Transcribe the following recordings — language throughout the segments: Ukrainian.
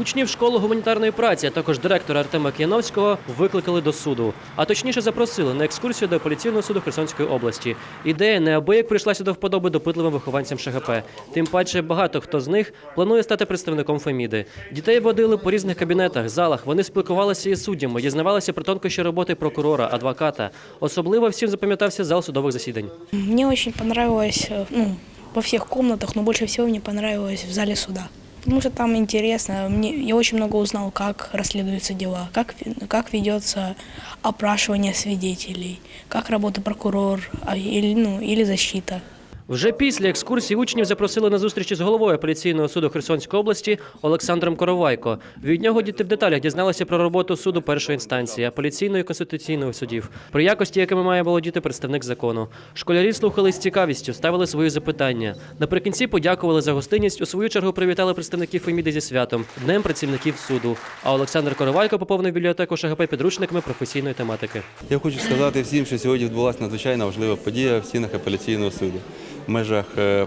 Учнів школи гуманітарної праці, а також директора Артема Кияновського викликали до суду, а точніше запросили на екскурсію до апеляційного суду Херсонської області. Ідея неабияк прийшлася до вподоби допитливим вихованцям ШГП. Тим паче багато хто з них планує стати представником Феміди. Дітей водили по різних кабінетах, залах. Вони спілкувалися із суддями, дізнавалися про тонкощі роботи прокурора, адвоката. Особливо всім запам'ятався зал судових засідань. Очень понравилось, э, ну, во всех комнатах, но больше всего мне понравилось в зале суда. Потому что там интересно, мне, я очень много узнал, как расследуются дела, как, как ведется опрашивание свидетелей, как работает прокурор или, ну, или защита. Вже після екскурсії учнів запросили на зустрічі з головою апеляційного суду Херсонської області Олександром Коровайко. Від нього діти в деталях дізналися про роботу суду першої інстанції, апеляційної і конституційної судів, про якості, якими має володіти представник закону. Школярі слухали з цікавістю, ставили свої запитання. Наприкінці подякували за гостинність. У свою чергу привітали представників Феміди зі святом Днем працівників суду. А Олександр Коровайко поповнив бібліотеку ШГП підручниками професійної тематики. Я хочу сказати всім, що сьогодні відбулася надзвичайно важлива подія в стінах апеляційного суду межах е,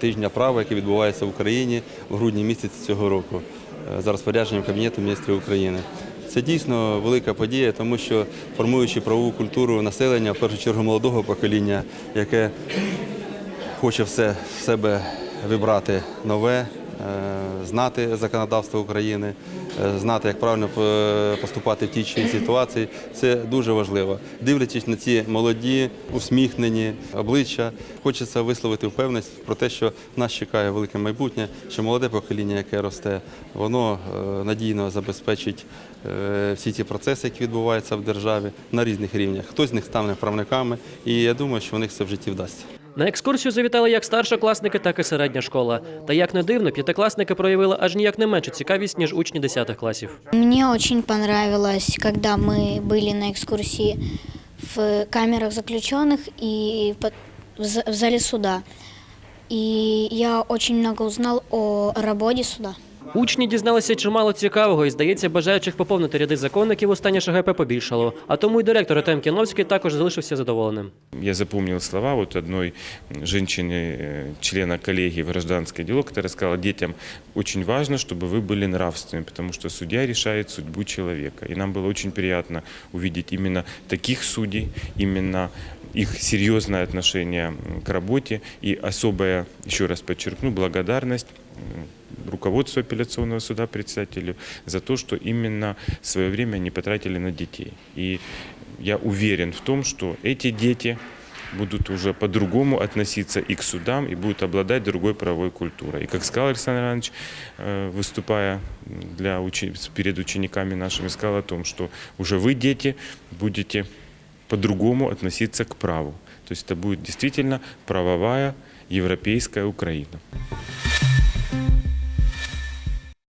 тижня права, який відбувається в Україні в грудні місяці цього року е, за розпорядженням Кабінету міністрів України. Це дійсно велика подія, тому що формуючи правову культуру населення, в першу чергу молодого покоління, яке хоче все в себе вибрати нове, е, знати законодавство України, е, знати, як правильно е, поступати в тій чи іншій ситуації. Це дуже важливо. Дивлячись на ці молоді, усміхнені обличчя, хочеться висловити впевненість про те, що нас чекає велике майбутнє, що молоде покоління, яке росте, воно е, надійно забезпечить е, всі ті процеси, які відбуваються в державі на різних рівнях. Хтось з них стане правниками, і я думаю, що в них це в житті вдасться. На екскурсію завітали як старшокласники, так і середня школа. Та як не дивно, п'ятикласники проявили аж ніяк не меншу цікавість, ніж учні 10 класів. Мне очень понравилось, когда мы были на экскурсии в камерах заключенных и по- в за- в зале суда. И я очень много узнал о работе суда. Учні дізналися чимало цікавого і, здається, бажаючих поповнити ряди законників у стані ШГП побільшало. А тому й директор Артем Кіновський також залишився задоволеним. Я запомнил слова вот одной женщины, э, члена коллегии в гражданское дело, которая сказала, детям очень важно, чтобы вы были нравственны, потому что судья решает судьбу человека. И нам было очень приятно увидеть именно таких судей, именно их серьезное отношение м, к работе и особая, еще раз подчеркну, благодарность м, руководству апелляционного суда, председателю, за то, что именно свое время они потратили на детей. И я уверен в том, что эти дети будут уже по-другому относиться и к судам, и будут обладать другой правовой культурой. И как сказал Александр Иванович, э, выступая для учи- перед учениками нашими, сказал о том, что уже вы, дети, будете по-другому относиться к праву. То есть это будет действительно правовая европейская Украина.